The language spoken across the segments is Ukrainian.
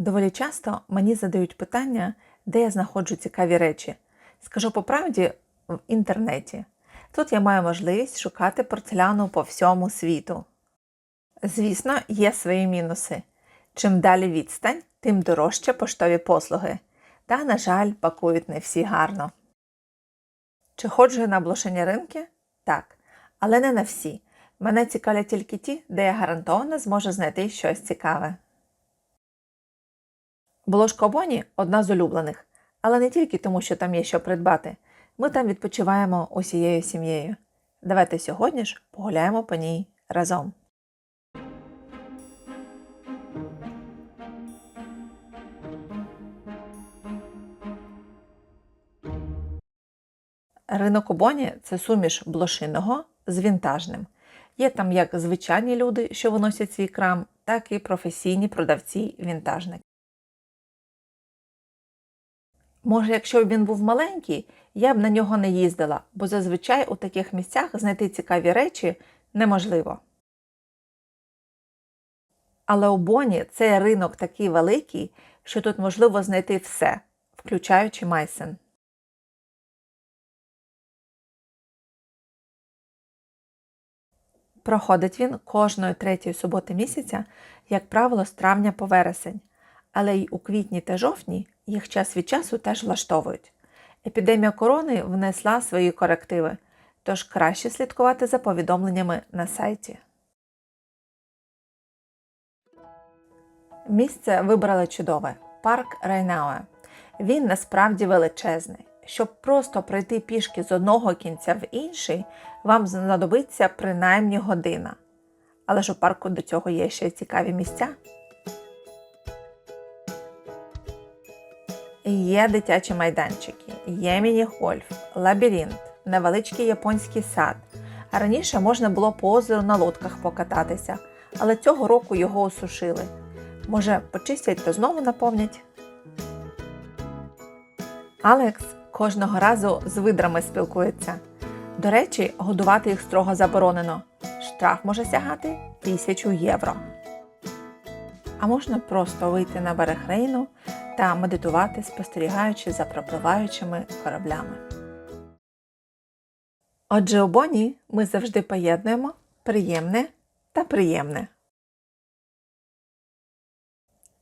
Доволі часто мені задають питання, де я знаходжу цікаві речі. Скажу по правді в інтернеті. Тут я маю можливість шукати порцеляну по всьому світу. Звісно, є свої мінуси. Чим далі відстань, тим дорожче поштові послуги. Та, на жаль, пакують не всі гарно. Чи ходжу я на блошені ринки? Так, але не на всі. Мене цікавлять тільки ті, де я гарантовано зможу знайти щось цікаве. Волошко Боні одна з улюблених, але не тільки тому, що там є що придбати. Ми там відпочиваємо усією сім'єю. Давайте сьогодні ж погуляємо по ній разом. Ринок у Боні це суміш блошиного з вінтажним. Є там як звичайні люди, що виносять свій крам, так і професійні продавці вінтажники. Може, якщо б він був маленький, я б на нього не їздила, бо зазвичай у таких місцях знайти цікаві речі неможливо. Але у Боні цей ринок такий великий, що тут можливо знайти все, включаючи Майсен. Проходить він кожної третьої суботи місяця, як правило, з травня по вересень, але й у квітні та жовтні їх час від часу теж влаштовують. Епідемія корони внесла свої корективи, тож краще слідкувати за повідомленнями на сайті. Місце вибрали чудове парк Райнауе. Він насправді величезний. Щоб просто пройти пішки з одного кінця в інший, вам знадобиться принаймні година. Але ж у парку до цього є ще цікаві місця. Є дитячі майданчики, є міні-гольф, лабіринт, невеличкий японський сад. Раніше можна було по озеру на лодках покататися, але цього року його осушили. Може, почистять то знову наповнять. Алекс кожного разу з видрами спілкується. До речі, годувати їх строго заборонено. Штраф може сягати тисячу євро. А можна просто вийти на берег Рейну та медитувати, спостерігаючи за пропливаючими кораблями. Отже, у Боні ми завжди поєднуємо приємне та приємне.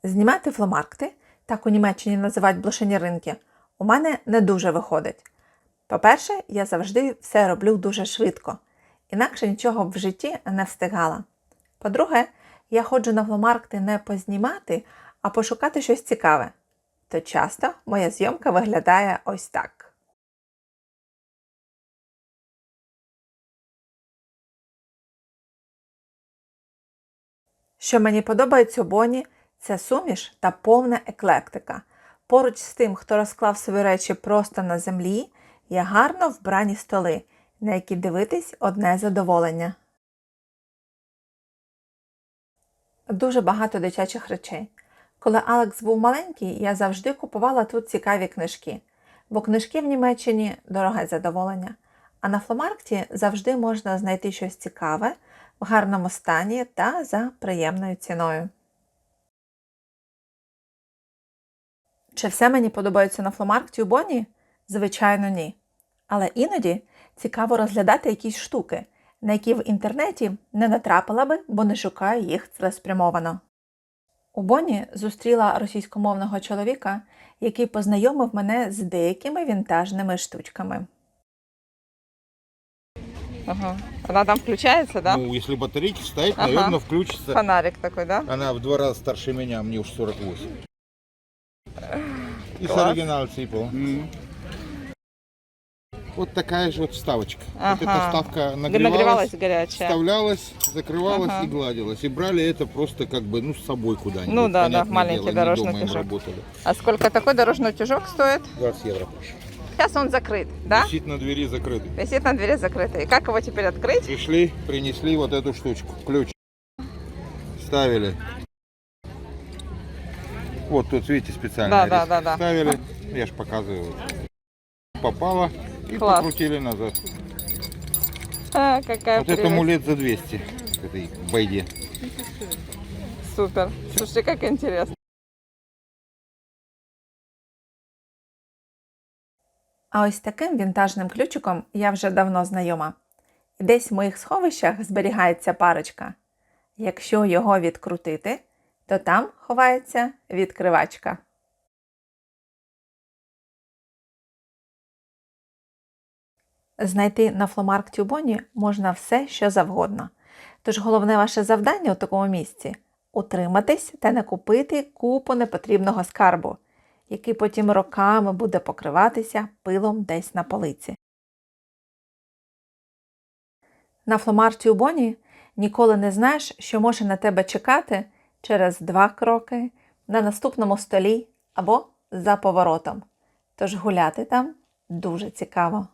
Знімати фломаркти, так у Німеччині називають блошині ринки, у мене не дуже виходить. По-перше, я завжди все роблю дуже швидко, інакше нічого б в житті не встигала. По-друге, я ходжу на фломаркти не познімати, а пошукати щось цікаве. То часто моя зйомка виглядає ось так. Що мені подобається у Боні, це суміш та повна еклектика. Поруч з тим, хто розклав свої речі просто на землі, є гарно вбрані столи, на які дивитись одне задоволення. Дуже багато дитячих речей. Коли Алекс був маленький, я завжди купувала тут цікаві книжки, бо книжки в Німеччині дороге задоволення, а на фломаркті завжди можна знайти щось цікаве, в гарному стані та за приємною ціною. Чи все мені подобається на фломаркті у Боні? Звичайно, ні. Але іноді цікаво розглядати якісь штуки, на які в інтернеті не натрапила би, бо не шукаю їх цілеспрямовано. У Боні зустріла російськомовного чоловіка, який познайомив мене з деякими вінтажними штучками. Ага. Она там включается, да? Ну, если батарейки вставить, Ага. наверное, включится. Фонарик такой, да? Она в два раза старше меня, мне уж 48. И с Класс. оригинал ципал. Вот такая же вот вставочка. Вот Ага. эта вставка Нагревалась нагревалась, горячая. вставлялась, закрывалась Ага. и гладилась. И брали это просто как бы, ну, с собой куда-нибудь. Ну да, да, понятное маленький дело, дорожный дома им утюжок. работали. А сколько такой дорожный утюжок стоит? 20 евро, прошу. Сейчас он закрыт, да? Висит на двери закрытый. Висит на двери закрытый. И как его теперь открыть? Пришли, принесли вот эту штучку, ключ. Ставили. Вот тут, видите, специально Да, да, да, да. ставили. Я ж показываю. Попало И Класс. покрутили назад. А, какая вот этому лет за 200, этой байде. Супер. Слушайте, как интересно. А ось таким вінтажним ключиком я вже давно знайома. Десь в моїх сховищах зберігається парочка. Якщо його відкрутити, то там ховається відкривачка. Знайти на фломаркті у Боні можна все, що завгодно. Тож головне ваше завдання у такому місці утриматись та не купити купу непотрібного скарбу, який потім роками буде покриватися пилом десь на полиці. На фломарті у Боні ніколи не знаєш, що може на тебе чекати через два кроки на наступному столі або за поворотом. Тож гуляти там дуже цікаво.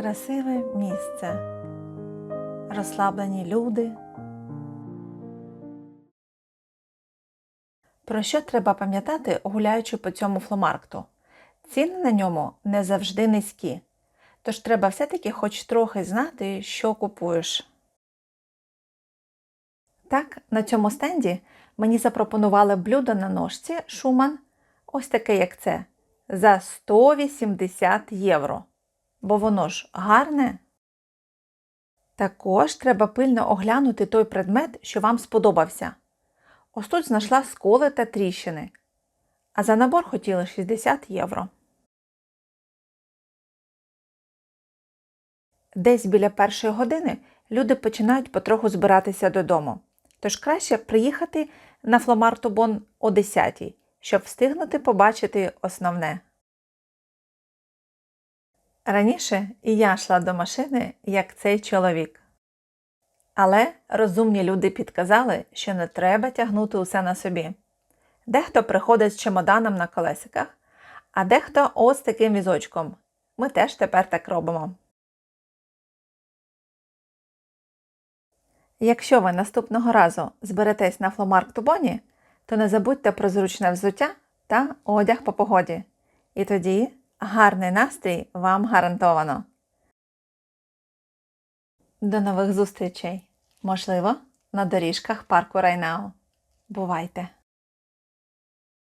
Красиве місце, розслаблені люди. Про що треба пам'ятати, гуляючи по цьому фломаркту? Ціни на ньому не завжди низькі, тож треба все-таки хоч трохи знати, що купуєш. Так, на цьому стенді мені запропонували блюдо на ножці Шуман, ось таке як це, за 180 євро бо воно ж гарне. Також треба пильно оглянути той предмет, що вам сподобався. Ось тут знайшла сколи та тріщини. А за набор хотіли 60 євро. Десь біля першої години люди починають потроху збиратися додому. Тож краще приїхати на фломар Тобон о 10, щоб встигнути побачити основне. Раніше і я йшла до машини, як цей чоловік. Але розумні люди підказали, що не треба тягнути усе на собі. Дехто приходить з чемоданом на колесиках, а дехто ось таким візочком. Ми теж тепер так робимо. Якщо ви наступного разу зберетесь на фломарк Тубоні, то не забудьте про зручне взуття та одяг по погоді. І тоді гарний настрій вам гарантовано. До нових зустрічей! Можливо, на доріжках парку Райнау. Бувайте!